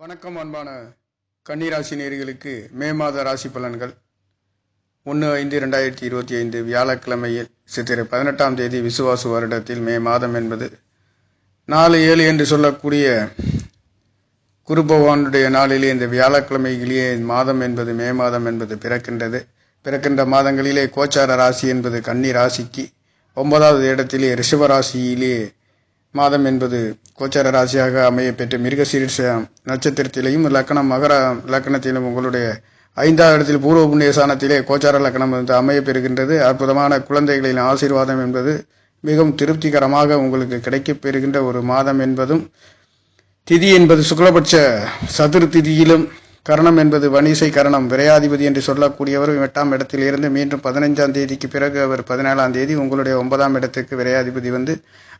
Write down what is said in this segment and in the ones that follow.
வணக்கம் அன்பான கன்னிராசி நேர்களுக்கு மே மாத ராசி பலன்கள். ஒன்று ஐந்து ரெண்டாயிரத்தி இருபத்தி ஐந்து வியாழக்கிழமையில் சித்திரை பதினெட்டாம் தேதி விசுவாசு வருடத்தில் மே மாதம் என்பது நாலு ஏழு என்று சொல்லக்கூடிய குரு பகவானுடைய நாளிலே இந்த வியாழக்கிழமையிலேயே மாதம் என்பது மே மாதம் என்பது பிறக்கின்றது. பிறக்கின்ற மாதங்களிலே கோச்சார ராசி என்பது கன்னி ராசிக்கு ஒன்பதாவது இடத்திலே ரிஷபராசியிலே மாதம் என்பது கோச்சார ராசியாக அமைய பெற்று மிருகசீரிஷ நட்சத்திரத்திலேயும் லக்கணம் மகர லக்கணத்திலும் உங்களுடைய ஐந்தாவது இடத்தில் பூர்வ புண்ணிய சாணத்திலே கோச்சார லக்கணம் வந்து அமைய பெறுகின்றது. அற்புதமான குழந்தைகளின் ஆசீர்வாதம் என்பது மிகவும் திருப்திகரமாக உங்களுக்கு கிடைக்கப் பெறுகின்ற ஒரு மாதம் என்பதும் திதி என்பது சுக்லபட்ச சதுர்திதியிலும் கரணம் என்பது வணிசை கரணம். விரையாதிபதி என்று சொல்லக்கூடியவர் எட்டாம் இடத்தில் இருந்து மீண்டும் பதினைஞ்சாம் தேதிக்கு பிறகு அவர் பதினேழாம் தேதி உங்களுடைய ஒன்பதாம் இடத்துக்கு விரையாதிபதி வந்து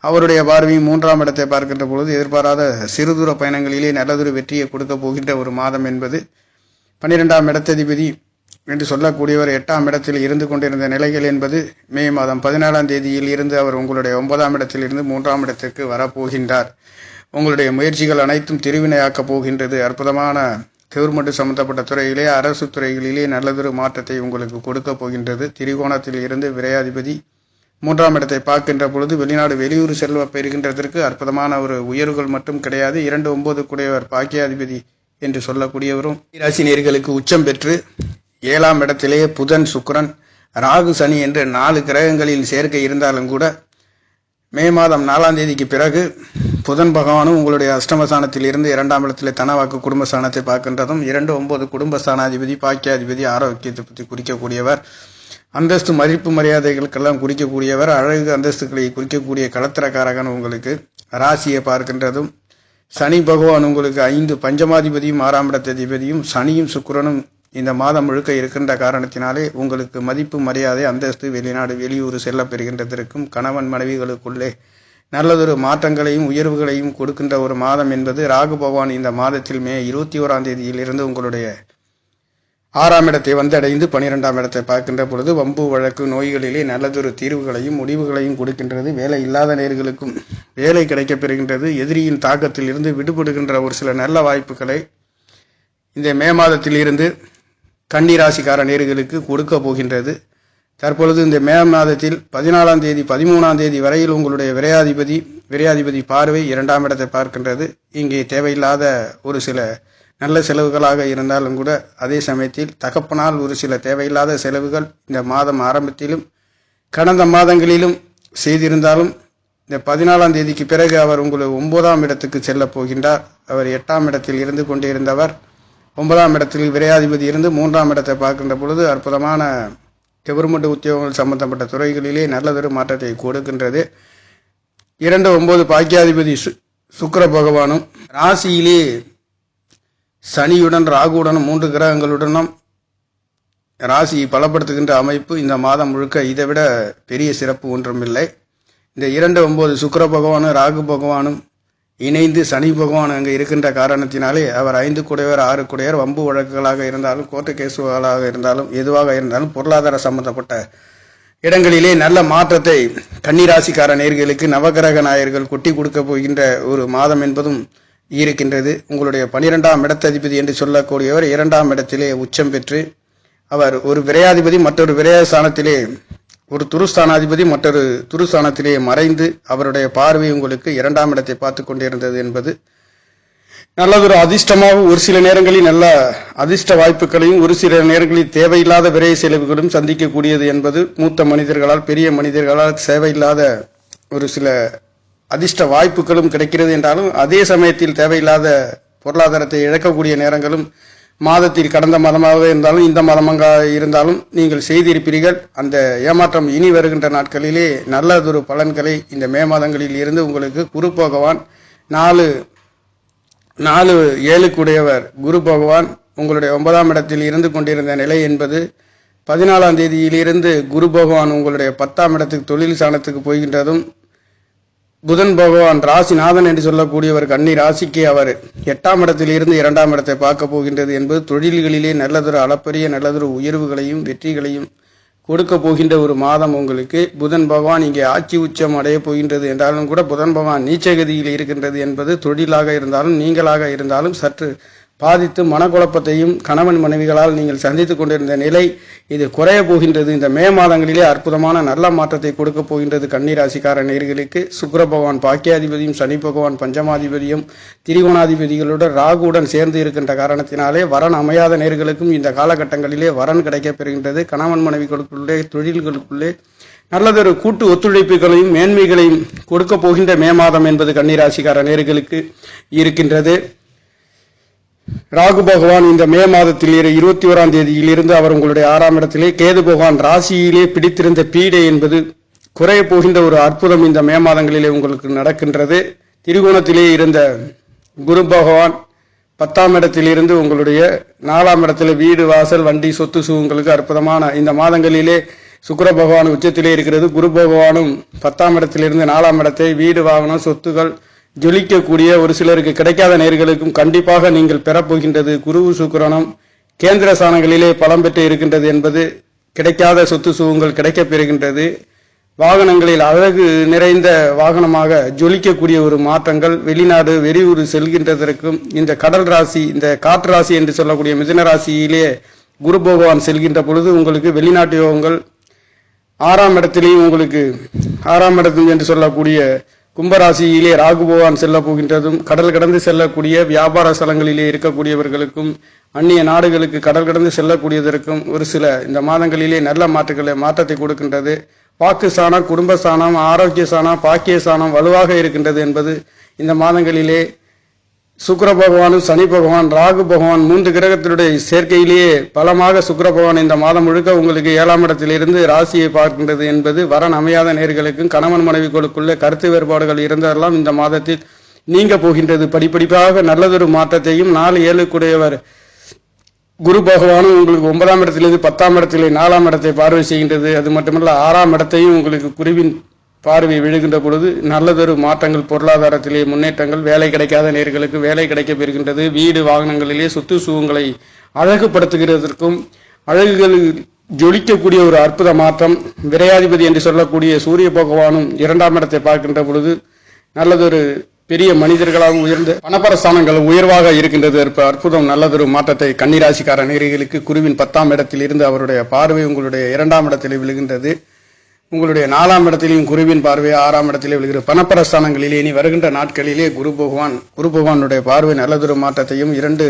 அவருடைய பார்வையும் மூன்றாம் இடத்தை பார்க்கின்ற பொழுது எதிர்பாராத சிறுதூர பயணங்களிலே நல்லதொரு வெற்றியை கொடுக்க போகின்ற ஒரு மாதம் என்பது பன்னிரெண்டாம் இடத்ததிபதி என்று சொல்லக்கூடியவர் எட்டாம் இடத்தில் இருந்து கொண்டிருந்த நிலைகள் என்பது மே மாதம் பதினேழாம் தேதியில் இருந்து அவர் உங்களுடைய ஒன்பதாம் இடத்தில் இருந்து மூன்றாம் இடத்திற்கு வரப்போகின்றார். உங்களுடைய முயற்சிகள் அனைத்தும் திருவினையாக்கப் போகின்றது. அற்புதமான கவர்மெண்ட் சம்பந்தப்பட்ட துறையிலே அரசு துறைகளிலே நல்லதொரு மாற்றத்தை உங்களுக்கு கொடுக்க போகின்றது. திரிகோணத்தில் இருந்து விரையாதிபதி மூன்றாம் இடத்தை பார்க்கின்ற பொழுது வெளிநாடு வெளியூர் செல்வ பெறுகின்றதற்கு அற்புதமான ஒரு உயர்வுகள் மட்டும் கிடையாது. இரண்டு ஒன்பது கூடியவர் பாக்கியாதிபதி என்று சொல்லக்கூடியவரும் ராசினியர்களுக்கு உச்சம் பெற்று ஏழாம் இடத்திலேயே புதன் சுக்கரன் ராகு சனி என்ற நாலு கிரகங்களில் சேர்க்கை இருந்தாலும் கூட மே மாதம் நாலாம் தேதிக்கு பிறகு புதன் பகவானும் உங்களுடைய அஷ்டமஸ்தானத்தில் இருந்து இரண்டாம் இடத்துல தனவாக்கு குடும்பஸ்தானத்தை பார்க்கின்றதும் இரண்டு ஒன்பது குடும்பஸ்தானாதிபதி பாக்கியாதிபதி ஆரோக்கியத்தை பற்றி குறிக்கக்கூடியவர் அந்தஸ்து மதிப்பு மரியாதைகளுக்கெல்லாம் குறிக்கக்கூடியவர் அழகு அந்தஸ்துகளை குறிக்கக்கூடிய களத்திரக்காரகன் உங்களுக்கு ராசியை பார்க்கின்றதும் சனி பகவான் உங்களுக்கு ஐந்து பஞ்சமாதிபதியும் ஆறாம் இடத்ததிபதியும் சனியும் சுக்கரனும் இந்த மாதம் முழுக்க இருக்கின்ற காரணத்தினாலே உங்களுக்கு மதிப்பு மரியாதை அந்தஸ்து வெளிநாடு வெளியூர் செல்ல பெறுகின்றதற்கும் கணவன் மனைவிகளுக்குள்ளே நல்லதொரு மாற்றங்களையும் உயர்வுகளையும் கொடுக்கின்ற ஒரு மாதம் என்பது ராகு பகவான் இந்த மாதத்தில் மே இருபத்தி ஓராம் தேதியிலிருந்து உங்களுடைய ஆறாம் இடத்தை வந்தடைந்து பனிரெண்டாம் இடத்தை பார்க்கின்ற பொழுது வம்பு வழக்கு நோய்களிலே நல்லதொரு தீர்வுகளையும் முடிவுகளையும் கொடுக்கின்றது. வேலை இல்லாத நேர்களுக்கும் வேலை கிடைக்கப் பெறுகின்றது எதிரியின் தாக்கத்தில் இருந்து விடுபடுகின்ற ஒரு சில நல்ல வாய்ப்புகளை இந்த மே மாதத்தில் இருந்து கன்னிராசிக்கார நேர்களுக்கு கொடுக்க போகின்றது. தற்பொழுது இந்த மே மாதத்தில் பதினாலாம் தேதி பதிமூணாம் தேதி வரையில் உங்களுடைய விரையாதிபதி விரையாதிபதி பார்வை இரண்டாம் இடத்தை பார்க்கின்றது. இங்கே தேவையில்லாத ஒரு சில நல்ல செலவுகளாக இருந்தாலும் கூட அதே சமயத்தில் தகப்பனால் ஒரு சில தேவையில்லாத செலவுகள் இந்த மாதம் ஆரம்பத்திலும் கடந்த மாதங்களிலும் செய்திருந்தாலும் இந்த பதினாலாம் தேதிக்கு பிறகு அவர் உங்களை ஒன்பதாம் இடத்துக்கு செல்ல போகின்றார். அவர் எட்டாம் இடத்தில் இருந்து கொண்டிருந்தவர். ஒன்பதாம் இடத்தில் விரையாதிபதி இருந்து மூன்றாம் இடத்தை பார்க்கின்ற பொழுது அற்புதமான கவர்மெண்ட் உத்தியோகங்கள் சம்பந்தப்பட்ட துறைகளிலே நல்லதொரு மாற்றத்தை கொடுக்கின்றது. இரண்டு ஒன்பது பாக்கியாதிபதி சு சுக்கர பகவானும் ராசியிலே சனியுடன் ராகுவுடனும் மூன்று கிரகங்களுடனும் ராசியை பலப்படுத்துகின்ற அமைப்பு இந்த மாதம் முழுக்க இதை விட பெரிய சிறப்பு ஒன்றும் இல்லை. இந்த இரண்டு ஒன்பது சுக்கர பகவானும் ராகு பகவானும் இணைந்து சனி பகவான் அங்கே இருக்கின்ற காரணத்தினாலே அவர் ஐந்து குடையவர் ஆறு குடையர் வம்பு வழக்குகளாக இருந்தாலும் கோர்ட்டு கேசுகளாக இருந்தாலும் எதுவாக இருந்தாலும் பொருளாதார சம்பந்தப்பட்ட இடங்களிலே நல்ல மாற்றத்தை கன்னிராசிக்கார நேர்களுக்கு நவகிரக நாயர்கள் கொட்டி கொடுக்க போகின்ற ஒரு மாதம் என்பதும் இருக்கின்றது. உங்களுடைய பனிரெண்டாம் இடத்ததிபதி என்று சொல்லக்கூடியவர் இரண்டாம் இடத்திலே உச்சம் பெற்று அவர் ஒரு விரையாதிபதி மற்றொரு விரையஸ்தானத்திலே ஒரு துருஸ்தானாதிபதி மற்றொரு துருஸ்தானத்திலேயே மறைந்து அவருடைய பார்வை உங்களுக்கு இரண்டாம் இடத்தை பார்த்து கொண்டிருந்தது என்பது நல்லதொரு அதிர்ஷ்டமாக ஒரு சில நேரங்களில் நல்ல அதிர்ஷ்ட வாய்ப்புகளையும் ஒரு சில நேரங்களில் தேவையில்லாத விரைய செலவுகளும் சந்திக்கக்கூடியது என்பது மூத்த மனிதர்களால் பெரிய மனிதர்களால் தேவையில்லாத ஒரு சில அதிர்ஷ்ட வாய்ப்புகளும் கிடைக்கிறது என்றாலும் அதே சமயத்தில் தேவையில்லாத பொருளாதாரத்தை இழக்கக்கூடிய நேரங்களும் மாதத்தில் கடந்த மாதமாக இருந்தாலும் இந்த மாதமாக இருந்தாலும் நீங்கள் செய்திருப்பீர்கள். அந்த ஏமாற்றம் இனி வருகின்ற நாட்களிலே நல்லதொரு பலன்களை இந்த மே மாதங்களில் இருந்து உங்களுக்கு குரு பகவான் நாலு நாலு ஏழுக்குடையவர் குரு பகவான் உங்களுடைய ஒன்பதாம் இடத்தில் இருந்து கொண்டிருந்த நிலை என்பது பதினாலாம் தேதியிலிருந்து குரு பகவான் உங்களுடைய பத்தாம் இடத்துக்கு தொழில் சாணத்துக்கு போகின்றதும் புதன் பகவான் ராசிநாதன் என்று சொல்லக்கூடியவர் கன்னி ராசிக்கு அவர் எட்டாம் இடத்தில் இருந்து இரண்டாம் இடத்தை பார்க்க போகின்றது என்பது தொழில்களிலே நல்லதொரு அளப்பரிய நல்லதொரு உயர்வுகளையும் வெற்றிகளையும் கொடுக்க போகின்ற ஒரு மாதம் உங்களுக்கு. புதன் பகவான் இங்கே ஆட்சி உச்சம் அடைய போகின்றது என்றாலும் கூட புதன் பகவான் நீச்சகதியில் இருக்கின்றது என்பது தொழிலாக இருந்தாலும் நீங்களாக இருந்தாலும் சற்று பாதித்து மனக்குழப்பத்தையும் கணவன் மனைவிகளால் நீங்கள் சந்தித்து கொண்டிருந்த நிலை இது குறைய போகின்றது. இந்த மே மாதங்களிலே அற்புதமான நல்ல மாற்றத்தை கொடுக்க போகின்றது கன்னிராசிக்கார நேர்களுக்கு. சுக்கர பகவான் பாக்கியாதிபதியும் சனி பகவான் பஞ்சமாதிபதியும் திரிகோணாதிபதிகளுடன் ராகுவுடன் சேர்ந்து இருக்கின்ற காரணத்தினாலே வரன் அமையாத நேர்களுக்கும் இந்த காலகட்டங்களிலே வரன் கிடைக்கப்பெறுகின்றது கணவன் மனைவிகளுக்குள்ளே தொழில்களுக்குள்ளே நல்லதொரு கூட்டு ஒத்துழைப்புகளையும் மேன்மைகளையும் கொடுக்க போகின்ற மே மாதம் என்பது கன்னிராசிக்கார நேர்களுக்கு இருக்கின்றது. ராகு பகவான் இந்த மே மாதத்தில் இருபத்தி ஓராம் தேதியிலிருந்து அவர் உங்களுடைய ஆறாம் இடத்திலே கேது பகவான் ராசியிலே பிடித்திருந்த பீடை என்பது குறைய போகின்ற ஒரு அற்புதம் இந்த மே மாதங்களிலே உங்களுக்கு நடக்கின்றது. திரிகோணத்திலே இருந்த குரு பகவான் பத்தாம் இடத்திலிருந்து உங்களுடைய நாலாம் இடத்துல வீடு வாசல் வண்டி சொத்து சுகங்களுக்கு அற்புதமான இந்த மாதங்களிலே சுக்கர பகவான் உச்சத்திலே இருக்கிறது. குரு பகவானும் பத்தாம் இடத்திலிருந்து நாலாம் இடத்தை வீடு வாகனம் சொத்துகள் ஜொலிக்கக்கூடிய ஒரு சிலருக்கு கிடைக்காத நேர்களுக்கும் கண்டிப்பாக நீங்கள் பெறப்போகின்றது குருவு சுக்கிரனும் கேந்திர சாணங்களிலே பலம் பெற்று இருக்கின்றது என்பது கிடைக்காத சொத்து சுகங்கள் கிடைக்கப் பெறுகின்றது. வாகனங்களில் அழகு நிறைந்த வாகனமாக ஜொலிக்கக்கூடிய ஒரு மாற்றங்கள் வெளிநாடு வெளியூர் செல்கின்றதற்கும் இந்த கடல் ராசி இந்த காற்று ராசி என்று சொல்லக்கூடிய மிதன ராசியிலே குரு பகவான் செல்கின்ற பொழுது உங்களுக்கு வெளிநாட்டு யோகங்கள் ஆறாம் இடத்திலேயும் உங்களுக்கு ஆறாம் இடத்தில் என்று சொல்லக்கூடிய கும்பராசியிலே ராகு பகவான் செல்ல போகின்றதும் கடல் கடந்து செல்லக்கூடிய வியாபார ஸ்தலங்களிலே இருக்கக்கூடியவர்களுக்கும் அந்நிய நாடுகளுக்கு கடல் கடந்து செல்லக்கூடியதற்கும் ஒரு சில இந்த மாதங்களிலே நல்ல மாற்றுகளை மாற்றத்தை கொடுக்கின்றது. வாக்கு சாணம் குடும்ப சாணம் ஆரோக்கிய சாணம் பாக்கிய சாணம் வலுவாக இருக்கின்றது என்பது இந்த மாதங்களிலே சுக்கர பகவானும் சனி பகவான் ராகு பகவான் மூன்று கிரகத்தினுடைய சேர்க்கையிலேயே பலமாக சுக்கர பகவான் இந்த மாதம் முழுக்க உங்களுக்கு ஏழாம் இடத்திலிருந்து ராசியை பார்க்கின்றது என்பது வரன் அமையாத நேர்களுக்கும் கணவன் மனைவிகளுக்குள்ள கருத்து வேறுபாடுகள் இருந்ததெல்லாம் இந்த மாதத்தில் நீங்க போகின்றது. படிப்படிப்பாக நல்லதொரு மாற்றத்தையும் நாலு ஏழுக்குடையவர் குரு பகவானும் உங்களுக்கு ஒன்பதாம் இடத்திலிருந்து பத்தாம் இடத்திலே நாலாம் இடத்தை பார்வை செய்கின்றது. அது மட்டுமல்ல ஆறாம் இடத்தையும் உங்களுக்கு குருவின் பார்வை விழுகின்ற பொழுது நல்லதொரு மாற்றங்கள் பொருளாதாரத்திலே முன்னேற்றங்கள் வேலை கிடைக்காத நேர்களுக்கு வேலை கிடைக்கப் பெறுகின்றது. வீடு வாகனங்களிலே சொத்து சுகங்களை அழகுபடுத்துகிறதற்கும் அழகுகள் ஜொலிக்கக்கூடிய ஒரு அற்புத மாற்றம். விரையாதிபதி என்று சொல்லக்கூடிய சூரிய பகவானும் இரண்டாம் இடத்தை பார்க்கின்ற பொழுது நல்லதொரு பெரிய மனிதர்களாக உயர்ந்த பணப்பரஸ்தானங்கள் உயர்வாக இருக்கின்றது. அற்ப- அற்புதம் நல்லதொரு மாற்றத்தை கன்னிராசிக்கார நேர்களுக்கு குருவின் பத்தாம் இடத்தில் இருந்து அவருடைய பார்வை உங்களுடைய இரண்டாம் இடத்தில் விழுகின்றது. உங்களுடைய நாலாம் இடத்திலையும் குருவின் பார்வை ஆறாம் இடத்திலே விழுகிற பணப்பரஸ்தானங்களிலே இனி வருகின்ற நாட்களிலே குரு பகவான் குரு பகவானுடைய பார்வை நல்லதொரு மாற்றத்தையும் இரண்டு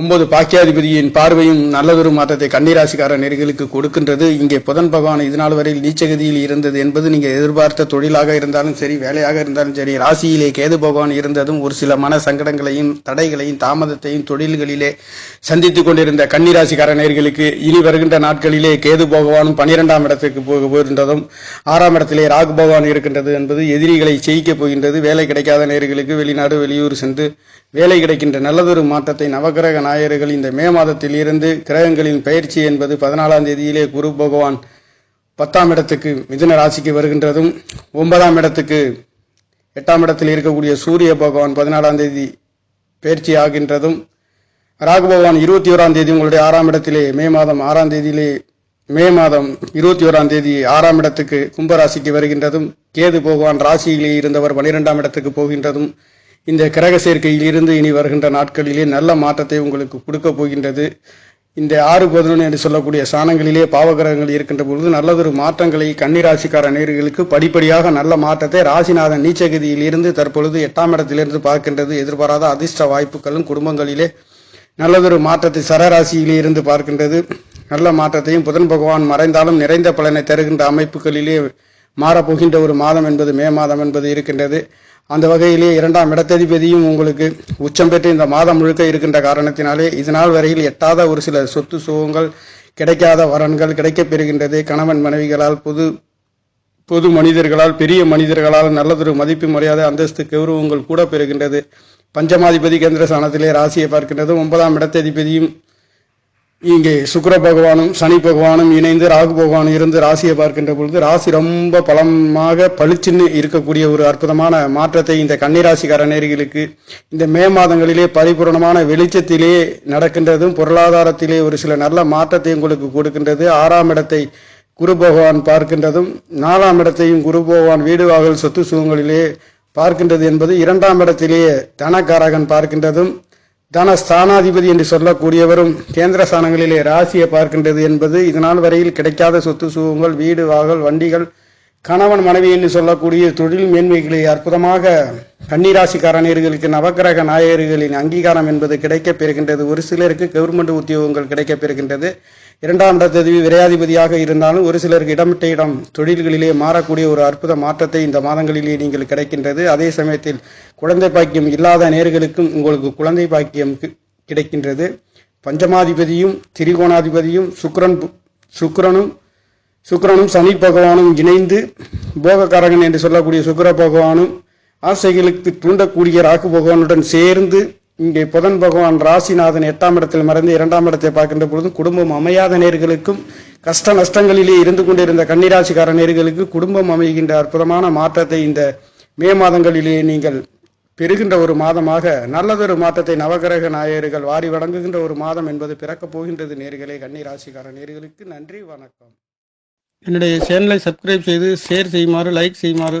ஒன்பது பாக்கியாதிபதியின் பார்வையும் நல்லதொரு மாற்றத்தை கன்னிராசிக்கார நெறிகளுக்கு கொடுக்கின்றது. இங்கே புதன் பகவான் இதனால் வரையில் நீச்சகதியில் இருந்தது என்பது நீங்கள் எதிர்பார்த்த தொழிலாக இருந்தாலும் சரி வேலையாக இருந்தாலும் சரி ராசியிலே கேது பகவான் இருந்ததும் ஒரு சில மன சங்கடங்களையும் தடைகளையும் தாமதத்தையும் தொழில்களிலே சந்தித்துக் கொண்டிருந்த கன்னிராசிக்கார நேர்களுக்கு இனி வருகின்ற நாட்களிலே கேது பகவானும் பனிரெண்டாம் இடத்துக்கு போக போகின்றதும் ஆறாம் இடத்திலே ராகு பகவான் இருக்கின்றது என்பது எதிரிகளை ஜெயிக்கப் போகின்றது. வேலை கிடைக்காத நேர்களுக்கு வெளிநாடு வெளியூர் சென்று வேலை கிடைக்கின்ற நல்லதொரு மாற்றத்தை நவகிரக நாயர்கள் இந்த மே மாதத்தில் இருந்து கிரகங்களின் பயிற்சி என்பது பதினாலாம் தேதியிலே குரு பகவான் பத்தாம் இடத்துக்கு மிதுன ராசிக்கு வருகின்றதும் ஒன்பதாம் இடத்துக்கு எட்டாம் இடத்தில் இருக்கக்கூடிய சூரிய பகவான் பதினாலாம் தேதி பயிற்சி ஆகின்றதும் ராகு பகவான் இருபத்தி ஓராம் தேதி உங்களுடைய ஆறாம் இடத்திலே மே மாதம் ஆறாம் தேதியிலே மே மாதம் இருபத்தி ஓராம் தேதி ஆறாம் இடத்துக்கு கும்பராசிக்கு வருகின்றதும் கேது பகவான் ராசியிலே இருந்தவர் பனிரெண்டாம் இடத்துக்கு போகின்றதும் இந்த கிரக சேர்க்கையில் இருந்து இனி வருகின்ற நாட்களிலே நல்ல மாற்றத்தை உங்களுக்கு கொடுக்க போகின்றது. இந்த ஆறு பதினொன்று என்று சொல்லக்கூடிய சாணங்களிலே பாவகிரகங்கள் இருக்கின்ற பொழுது நல்லதொரு மாற்றங்களை கன்னிராசிக்கார நேர்களுக்கு படிப்படியாக நல்ல மாற்றத்தை ராசிநாதன் நீச்சகதியில் இருந்து தற்பொழுது எட்டாம் இடத்திலிருந்து பார்க்கின்றது. எதிர்பாராத அதிர்ஷ்ட வாய்ப்புகளும் குடும்பங்களிலே நல்லதொரு மாற்றத்தை சரராசியிலே இருந்து பார்க்கின்றது. நல்ல மாற்றத்தையும் புதன் பகவான் மறைந்தாலும் நிறைந்த பலனை தருகின்ற அமைப்புகளிலே மாறப்போகின்ற ஒரு மாதம் என்பது மே மாதம் என்பது இருக்கின்றது. அந்த வகையிலே இரண்டாம் இடத்ததிபதியும் உங்களுக்கு உச்சம் பெற்று இந்த மாதம் முழுக்க இருக்கின்ற காரணத்தினாலே இதனால் வரையில் எட்டாத ஒரு சில சொத்து சுகங்கள் கிடைக்காத வரன்கள் கிடைக்கப்பெறுகின்றது. கணவன் மனைவிகளால் பொது பொது மனிதர்களால் பெரிய மனிதர்களால் நல்லதொரு மதிப்பு மரியாதை அந்தஸ்து கௌரவங்கள் கூட பெறுகின்றது. பஞ்சமாதிபதி கேந்திர ஸ்தானத்திலே ராசியை பார்க்கின்றது. ஒன்பதாம் இடத்ததிபதியும் இங்கே சுக்கர பகவானும் சனி பகவானும் இணைந்து ராகு பகவானும் இருந்து ராசியை பார்க்கின்ற பொழுது ராசி ரொம்ப பலமாக பளிச்சுன்னு இருக்கக்கூடிய ஒரு அற்புதமான மாற்றத்தை இந்த கன்னிராசிக்கார நேர்களுக்கு இந்த மே மாதங்களிலே பரிபூர்ணமான வெளிச்சத்திலே நடக்கின்றதும் பொருளாதாரத்திலே ஒரு சில நல்ல மாற்றத்தை உங்களுக்கு கொடுக்கின்றது. ஆறாம் இடத்தை குரு பகவான் பார்க்கின்றதும் நாலாம் இடத்தையும் குரு பகவான் வீடு வாகல் சொத்து சுகங்களிலே பார்க்கின்றது என்பது இரண்டாம் இடத்திலேயே தனக்காரகன் பார்க்கின்றதும் தன ஸ்தானாதிபதி என்று சொல்லக்கூடியவரும் கேந்திர ஸ்தானங்களிலே ராசியை பார்க்கின்றது என்பது இதனால் வரையில் கிடைக்காத சொத்து சுகங்கள் வீடு வாகல் வண்டிகள் கணவன் மனைவி என்று சொல்லக்கூடிய தொழில் மேன்மைகளை அற்புதமாக கன்னிராசிக்காரணியர்களுக்கு நவக்கிரக நாயகர்களின் அங்கீகாரம் என்பது கிடைக்கப் பெறுகின்றது. ஒரு சிலருக்கு கவர்மெண்ட் உத்தியோகங்கள் கிடைக்கப் பெறுகின்றது. இரண்டாம் இடத்ததிவி விரையாதிபதியாக இருந்தாலும் ஒரு சிலருக்கு இடமிட்ட இடம் தொழில்களிலே மாறக்கூடிய ஒரு அற்புத மாற்றத்தை இந்த மாதங்களிலே நீங்கள் கிடைக்கின்றது. அதே சமயத்தில் குழந்தை பாக்கியம் இல்லாத நேர்களுக்கும் உங்களுக்கு குழந்தை பாக்கியம் கி- கிடைக்கின்றது. பஞ்சமாதிபதியும் திரிகோணாதிபதியும் சுக்ரன் சுக்ரனும் சுக்ரனும் சனி பகவானும் இணைந்து போகக்காரகன் என்று சொல்லக்கூடிய சுக்கர பகவானும் ஆசைகளுக்கு தூண்டக்கூடிய ராகு பகவானுடன் சேர்ந்து இங்கே புதன் பகவான் ராசிநாதன் எட்டாம் இடத்தில் மறைந்து இரண்டாம் இடத்தை பார்க்கின்ற பொழுதும் குடும்பம் அமையாத நேர்களுக்கும் கஷ்ட நஷ்டங்களிலே இருந்து கொண்டிருந்த கன்னிராசிக்கார நேர்களுக்கு குடும்பம் அமைகின்ற அற்புதமான மாற்றத்தை இந்த மே மாதங்களிலே நீங்கள் பெறுகின்ற ஒரு மாதமாக நல்லதொரு மாற்றத்தை நவகிரக நாயகர்கள் வாரி வழங்குகின்ற ஒரு மாதம் என்பது பிறக்கப் போகின்றது நேர்களே கன்னிராசிக்கார நேர்களுக்கு நன்றி வணக்கம். என்னுடைய சேனலை சப்ஸ்கிரைப் செய்து ஷேர் செய்யுமாறு லைக் செய்யுமாறு